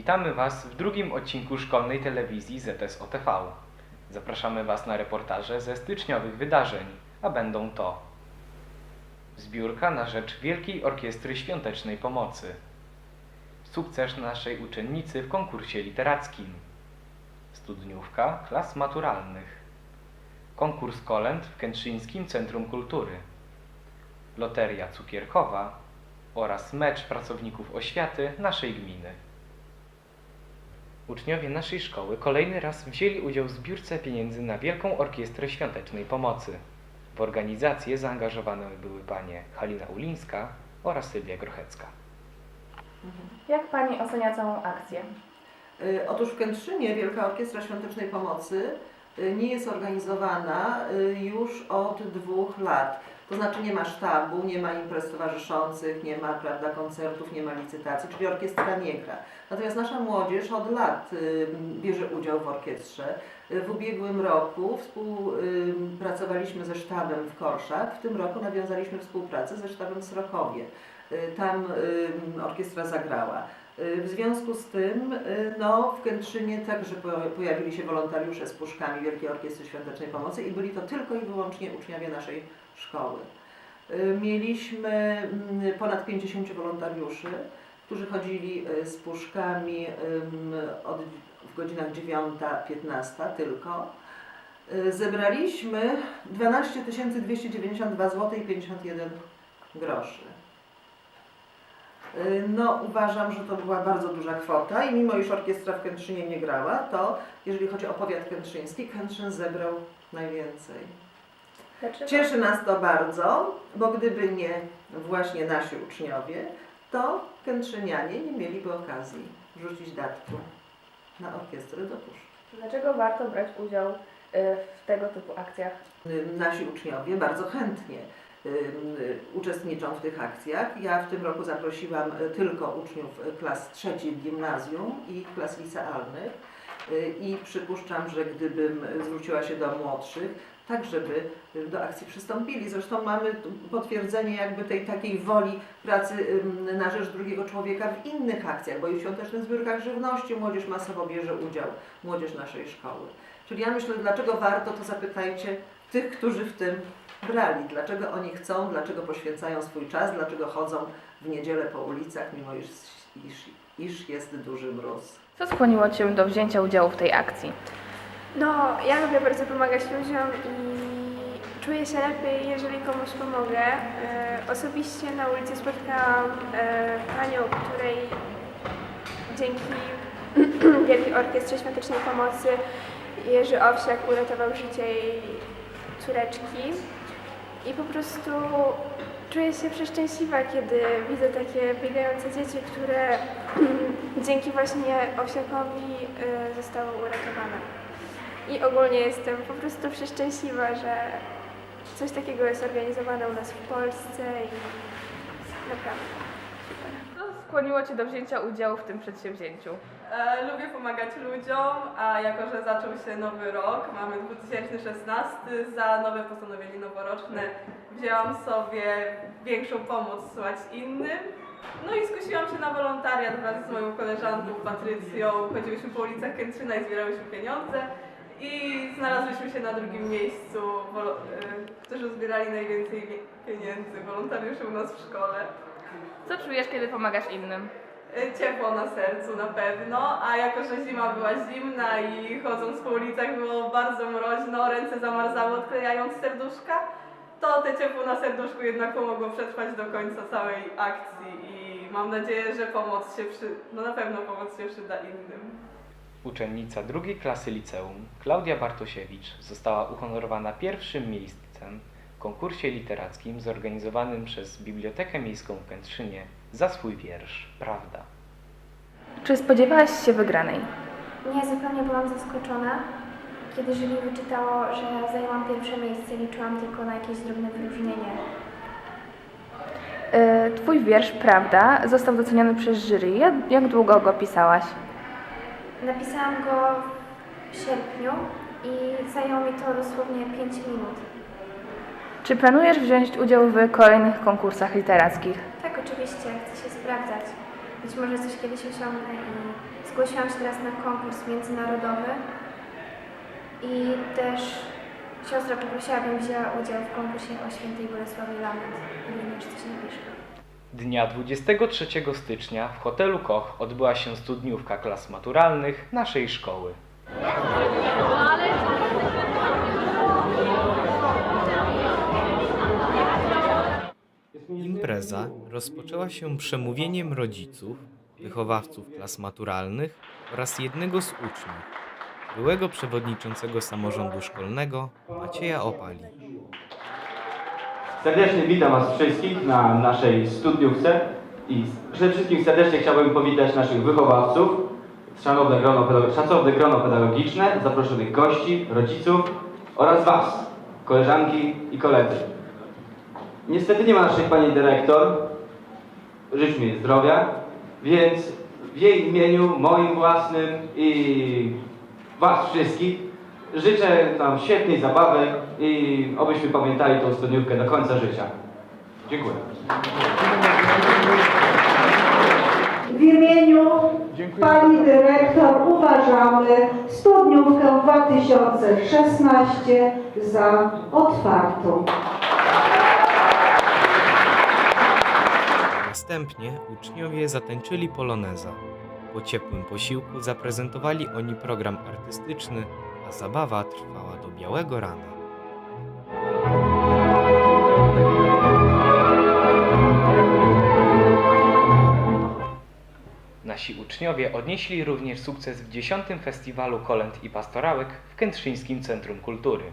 Witamy Was w drugim odcinku szkolnej telewizji ZS OTV. Zapraszamy Was na reportaże ze styczniowych wydarzeń, a będą to Zbiórka na rzecz Wielkiej Orkiestry Świątecznej Pomocy Sukces naszej uczennicy w konkursie literackim Studniówka klas maturalnych Konkurs kolęd w Kętrzyńskim Centrum Kultury Loteria cukierkowa oraz mecz pracowników oświaty naszej gminy. Uczniowie naszej szkoły kolejny raz wzięli udział w zbiórce pieniędzy na Wielką Orkiestrę Świątecznej Pomocy. W organizację zaangażowane były panie Halina Ulińska oraz Sylwia Grochecka. Jak Pani ocenia całą akcję? Y, Otóż w Kętrzynie Wielka Orkiestra Świątecznej Pomocy y, nie jest organizowana y, już od dwóch lat. To znaczy nie ma sztabu, nie ma imprez towarzyszących, nie ma prawda, koncertów, nie ma licytacji, czyli orkiestra nie gra. Natomiast nasza młodzież od lat y, bierze udział w orkiestrze. W ubiegłym roku współpracowaliśmy ze sztabem w Korszach, w tym roku nawiązaliśmy współpracę ze sztabem w Srokowie. Y, Tam y, orkiestra zagrała. W związku z tym no, w Kętrzynie także po- pojawili się wolontariusze z puszkami Wielkiej Orkiestry Świątecznej Pomocy i byli to tylko i wyłącznie uczniowie naszej szkoły. Y, Mieliśmy mm, ponad 50 wolontariuszy, którzy chodzili y, z puszkami od, w godzinach 9-15 tylko. Y, Zebraliśmy 12 292 zł i 51 groszy. No, uważam, że to była bardzo duża kwota i mimo iż orkiestra w Kętrzynie nie grała, to jeżeli chodzi o powiat kętrzyński, Kętrzyn zebrał najwięcej. Dlaczego? Cieszy nas to bardzo, bo gdyby nie właśnie nasi uczniowie, to kętrzynianie nie mieliby okazji rzucić datku na orkiestrę do puszki. Dlaczego warto brać udział y, w tego typu akcjach? Nasi uczniowie bardzo chętnie y, y, uczestniczą w tych akcjach. Ja w tym roku zaprosiłam tylko uczniów klas trzeciej w gimnazjum i klas licealnych i przypuszczam, że gdybym zwróciła się do młodszych, tak żeby do akcji przystąpili. Zresztą mamy potwierdzenie jakby tej takiej woli pracy na rzecz drugiego człowieka w innych akcjach, bo i w świątecznych zbiórkach żywności młodzież masowo bierze udział, młodzież naszej szkoły. Czyli ja myślę, dlaczego warto, to zapytajcie tych, którzy w tym brali. Dlaczego oni chcą, dlaczego poświęcają swój czas, dlaczego chodzą w niedzielę po ulicach, mimo iż, iż, iż jest duży mróz. Co skłoniło Cię do wzięcia udziału w tej akcji? No, ja lubię bardzo pomagać ludziom i czuję się lepiej, jeżeli komuś pomogę. E, osobiście na ulicy spotkałam e, panią, której dzięki Wielkiej Orkiestrze Świątecznej Pomocy Jerzy Owsiak uratował życie jej córeczki. I po prostu czuję się przeszczęśliwa, kiedy widzę takie biegające dzieci, które dzięki właśnie Owsiakowi e, zostały uratowane. I ogólnie jestem po prostu przeszczęśliwa, że coś takiego jest organizowane u nas w Polsce i naprawdę. Co skłoniło Cię do wzięcia udziału w tym przedsięwzięciu? E, lubię pomagać ludziom, a jako, że zaczął się nowy rok, mamy 2016, za nowe postanowienie noworoczne wzięłam sobie większą pomoc słuchać innym. No i skusiłam się na wolontariat wraz z moją koleżanką Patrycją. Chodziłyśmy po ulicach Kętrzyna i zbierałyśmy pieniądze. I znalazłyśmy się na drugim miejscu, wolo- e, którzy zbierali najwięcej pieniędzy, wolontariuszy u nas w szkole. Co czujesz, kiedy pomagasz innym? Y, Ciepło na sercu na pewno, a jako, że zima była zimna i chodząc po ulicach było bardzo mroźno, ręce zamarzały odklejając serduszka, to te ciepło na serduszku jednak pomogło przetrwać do końca całej akcji i mam nadzieję, że pomoc się przy... no na pewno pomoc się przyda innym. Uczennica drugiej klasy liceum, Klaudia Bartosiewicz, została uhonorowana pierwszym miejscem w konkursie literackim zorganizowanym przez Bibliotekę Miejską w Kętrzynie za swój wiersz Prawda. Czy spodziewałaś się wygranej? Nie, zupełnie byłam zaskoczona. Kiedy jury wyczytało, że zajęłam pierwsze miejsce, liczyłam tylko na jakieś drobne wyróżnienie. Y, Twój wiersz, prawda, został doceniony przez jury. Jak, jak długo go pisałaś? Napisałam go w sierpniu i zajęło mi to dosłownie 5 minut. Czy planujesz wziąć udział w kolejnych konkursach literackich? Tak, oczywiście, chcę się sprawdzać. Być może coś kiedyś osiągnę i zgłosiłam się teraz na konkurs międzynarodowy i też siostra poprosiła, abym wzięła udział w konkursie o świętej Bolesławie Lament. Również coś napiszę. Dnia 23 stycznia w hotelu Koch odbyła się studniówka klas maturalnych naszej szkoły. Impreza rozpoczęła się przemówieniem rodziców, wychowawców klas maturalnych oraz jednego z uczniów, byłego przewodniczącego samorządu szkolnego Macieja Opali. Serdecznie witam Was wszystkich na naszej studniówce i przede wszystkim serdecznie chciałbym powitać naszych wychowawców, szanowne grono, szacowne grono pedagogiczne, zaproszonych gości, rodziców oraz Was, koleżanki i koledzy. Niestety nie ma naszej Pani Dyrektor, życzmy jej zdrowia, więc w jej imieniu, moim własnym i Was wszystkich życzę nam świetnej zabawy i obyśmy pamiętali tą studniówkę do końca życia. Dziękuję. W imieniu Pani Dyrektor uważamy studniówkę 2016 za otwartą. Następnie uczniowie zatańczyli poloneza. Po ciepłym posiłku zaprezentowali oni program artystyczny, a zabawa trwała do białego rana. Nasi uczniowie odnieśli również sukces w 10. Festiwalu Kolęd i Pastorałek w Kętrzyńskim Centrum Kultury.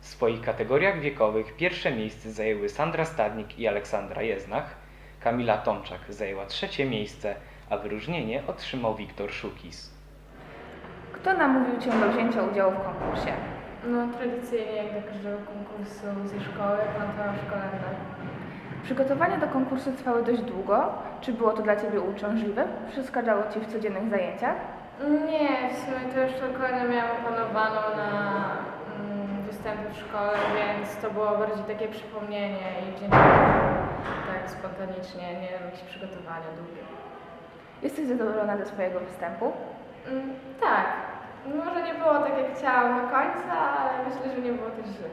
W swoich kategoriach wiekowych pierwsze miejsce zajęły Sandra Stadnik i Aleksandra Jeznach, Kamila Tomczak zajęła trzecie miejsce, a wyróżnienie otrzymał Wiktor Szukis. Kto namówił Cię do wzięcia udziału w konkursie? No tradycyjnie jak do każdego konkursu ze szkoły, no to szkolenda. Przygotowania do konkursu trwały dość długo. Czy było to dla Ciebie uciążliwe? Przeszkadzało Ci w codziennych zajęciach? Nie, w sumie to już tylko nie miałam opanowaną na mm, występy w szkole, więc to było bardziej takie przypomnienie i wzięcie tak spontanicznie, nie jakieś przygotowania długie. Jesteś zadowolona ze swojego występu? Mm, tak, może nie było tak jak chciałam na końca, ale myślę, że nie było też źle.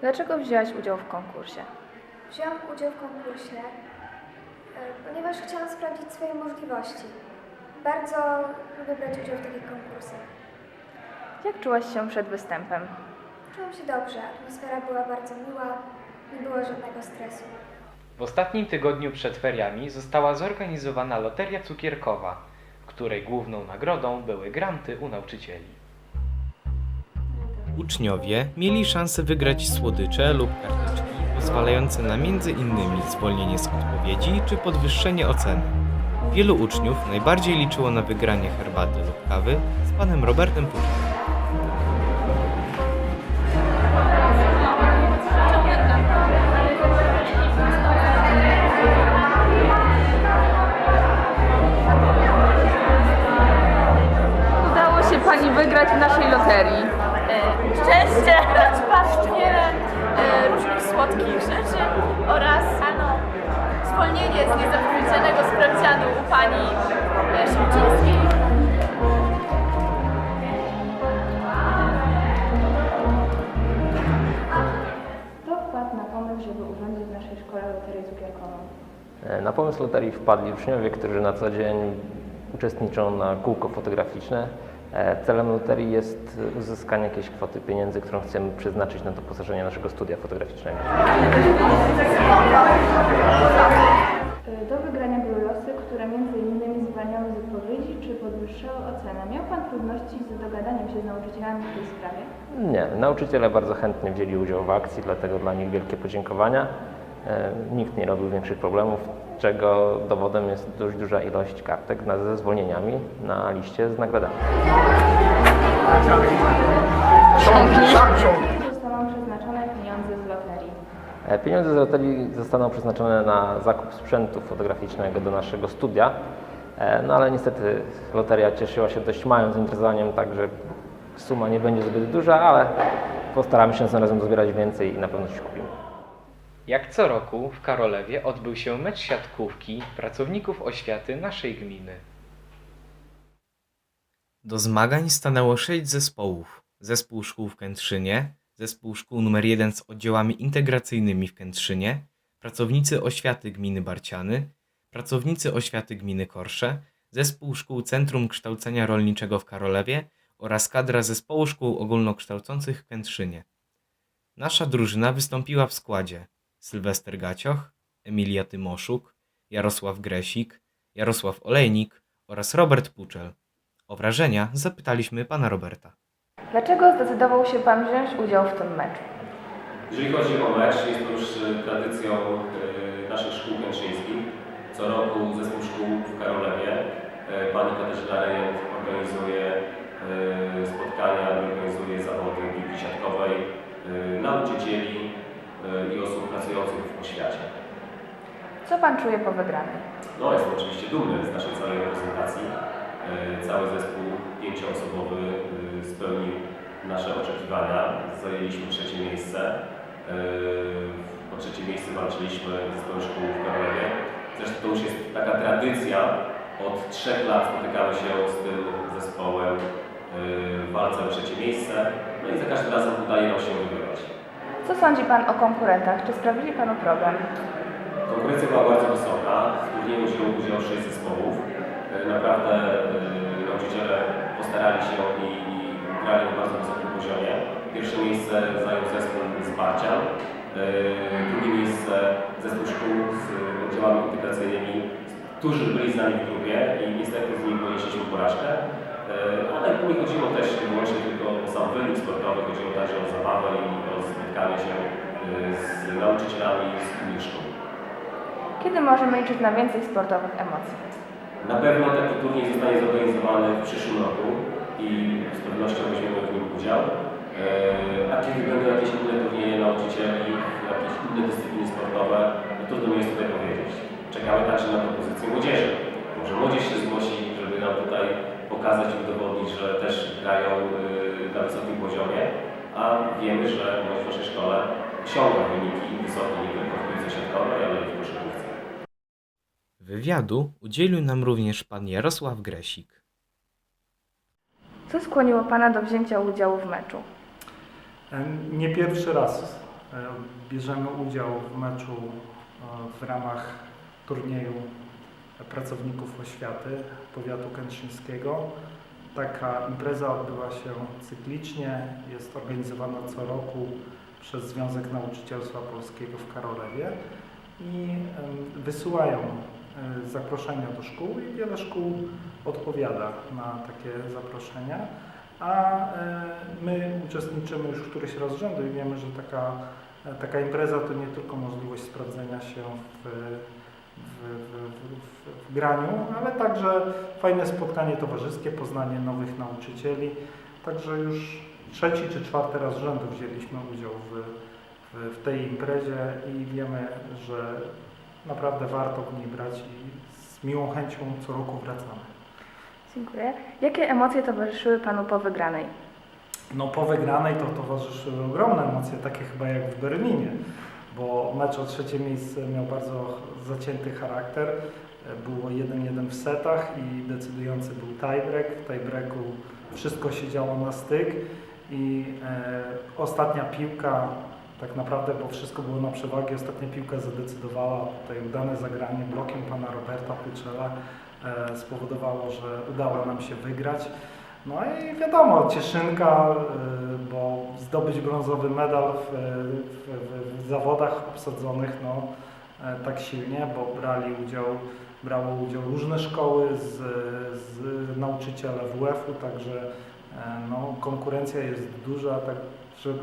Dlaczego wzięłaś udział w konkursie? Wzięłam udział w konkursie, e, ponieważ chciałam sprawdzić swoje możliwości. Bardzo lubię brać udział w takich konkursach. Jak czułaś się przed występem? Czułam się dobrze, atmosfera była bardzo miła, nie było żadnego stresu. W ostatnim tygodniu przed feriami została zorganizowana loteria cukierkowa, której główną nagrodą były granty u nauczycieli. Uczniowie mieli szansę wygrać słodycze lub karteczki pozwalające na między innymi zwolnienie z odpowiedzi czy podwyższenie oceny. Wielu uczniów najbardziej liczyło na wygranie herbaty lub kawy z panem Robertem Puczakiem. Udało się Pani wygrać w naszej loterii. szczęście, różnych słodkich rzeczy oraz ano, zwolnienie z niezapowiedzianego sprawdzianu u pani e, Szymczyńskiej. Kto wpadł na pomysł, żeby urządzić w naszej szkole loterię cukierkową? Na pomysł loterii wpadli uczniowie, którzy na co dzień uczestniczą na kółko fotograficzne. E, Celem loterii jest uzyskanie jakiejś kwoty pieniędzy, którą chcemy przeznaczyć na doposażenie naszego studia fotograficznego. Y, Do wygrania były losy, które między innymi zwalniały z odpowiedzi czy podwyższały ocenę. Miał Pan trudności z dogadaniem się z nauczycielami w tej sprawie? Nie, nauczyciele bardzo chętnie wzięli udział w akcji, dlatego dla nich wielkie podziękowania. E, Nikt nie robił większych problemów, czego dowodem jest dość duża ilość kartek na- ze zwolnieniami na liście z nagrodami. Zostaną przeznaczone pieniądze z loterii. E, Pieniądze z loterii zostaną przeznaczone na zakup sprzętu fotograficznego do naszego studia, E, no ale niestety loteria cieszyła się dość małym zainteresowaniem, także suma nie będzie zbyt duża, ale postaramy się następnym razem dozbierać więcej i na pewno coś kupimy. Jak co roku w Karolewie odbył się mecz siatkówki pracowników oświaty naszej gminy. Do zmagań stanęło sześć zespołów. Zespół szkół w Kętrzynie, zespół szkół nr 1 z oddziałami integracyjnymi w Kętrzynie, pracownicy oświaty gminy Barciany, pracownicy oświaty gminy Korsze, zespół szkół Centrum Kształcenia Rolniczego w Karolewie oraz kadra zespołu szkół ogólnokształcących w Kętrzynie. Nasza drużyna wystąpiła w składzie Sylwester Gacioch, Emilia Tymoszuk, Jarosław Gresik, Jarosław Olejnik oraz Robert Puczel. O wrażenia zapytaliśmy pana Roberta. Dlaczego zdecydował się Pan wziąć udział w tym meczu? Jeżeli chodzi o mecz, jest to już e, tradycją e, naszych szkół kętrzyńskich. Co roku zespół szkół w Karolewie, e, pani Katarzyna Rejent organizuje e, spotkania, organizuje zawody piłki siatkowej e, nauczycieli i osób pracujących w oświacie. Co Pan czuje po wygranej? No, jestem oczywiście dumny z naszej całej reprezentacji. E, Cały zespół pięcioosobowy e, spełnił nasze oczekiwania. Zajęliśmy trzecie miejsce. E, O trzecie miejsce walczyliśmy z zespołem szkół w Karolewie. Zresztą to już jest taka tradycja. Od trzech lat spotykamy się z tym zespołem e, w walce o trzecie miejsce. No i za każdym razem udaje nam się wygrywać. Co sądzi Pan o konkurentach? Czy sprawili Panu problem? Konkurencja była bardzo wysoka. W turnieju wzięło udział 6 zespołów. E, Naprawdę e, nauczyciele postarali się i, i grali na bardzo wysokim poziomie. Pierwsze miejsce zajął zespół z Barcia. E, Drugie miejsce zespół szkół z oddziałami integracyjnymi, którzy byli z nami w grupie i niestety z nimi ponieśliśmy porażkę. E, Ale nie chodziło też wyłącznie tylko o sam wynik sportowy, chodziło także o zabawę i o spotkanie się e, z nauczycielami z innych szkół. Kiedy możemy liczyć na więcej sportowych emocji? Na pewno taki turniej zostanie zorganizowany w przyszłym roku i z pewnością weźmiemy w nim udział. Eee, A kiedy będą jakieś inne turnieje nauczycieli, jakieś inne dyscypliny sportowe, no trudno mi jest tutaj powiedzieć. Czekamy także na propozycję młodzieży. Może młodzież się zgłosi, żeby nam tutaj pokazać i udowodnić, że też grają yy, na wysokim poziomie, a wiemy, że w naszej szkole osiąga wyniki wysokie nie tylko w piłce siatkowej, ale i w koszykówce. Wywiadu udzielił nam również pan Jarosław Gresik. Co skłoniło Pana do wzięcia udziału w meczu? Nie pierwszy raz bierzemy udział w meczu w ramach turnieju pracowników oświaty powiatu kętrzyńskiego. Taka impreza odbywa się cyklicznie, jest organizowana co roku przez Związek Nauczycielstwa Polskiego w Karolewie i wysyłają e, zaproszenia do szkół i wiele szkół odpowiada na takie zaproszenia. A e, my uczestniczymy już któryś raz rzędu i wiemy, że taka, e, taka impreza to nie tylko możliwość sprawdzenia się w, w, w, w, graniu, ale także fajne spotkanie towarzyskie, poznanie nowych nauczycieli. Także już trzeci czy czwarty raz rzędu wzięliśmy udział w, w, w tej imprezie i wiemy, że naprawdę warto w niej brać i z miłą chęcią co roku wracamy. Dziękuję. Jakie emocje towarzyszyły Panu po wygranej? No po wygranej to towarzyszyły ogromne emocje, takie chyba jak w Berlinie, bo mecz o trzecie miejsce miał bardzo zacięty charakter. Było 1-1 w setach i decydujący był tiebreak. W tiebreaku wszystko się działo na styk i e, ostatnia piłka, tak naprawdę, bo wszystko było na przewagi, ostatnia piłka zadecydowała, tutaj udane zagranie blokiem pana Roberta Pyczela e, spowodowało, że udało nam się wygrać. No i wiadomo, cieszynka, y, bo zdobyć brązowy medal w, w, w, w zawodach obsadzonych no, e, tak silnie, bo brali udział, brało udział różne szkoły z, z nauczyciele WF-u, także e, no, konkurencja jest duża, tak,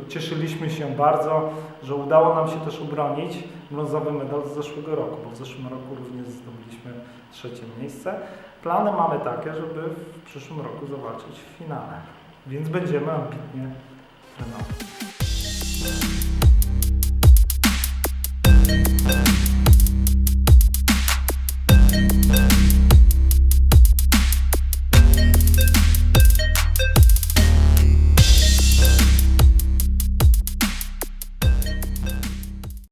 cieszyliśmy się bardzo, że udało nam się też obronić brązowy medal z zeszłego roku, bo w zeszłym roku również zdobyliśmy trzecie miejsce. Plany mamy takie, żeby w przyszłym roku zobaczyć w finale, więc będziemy ambitnie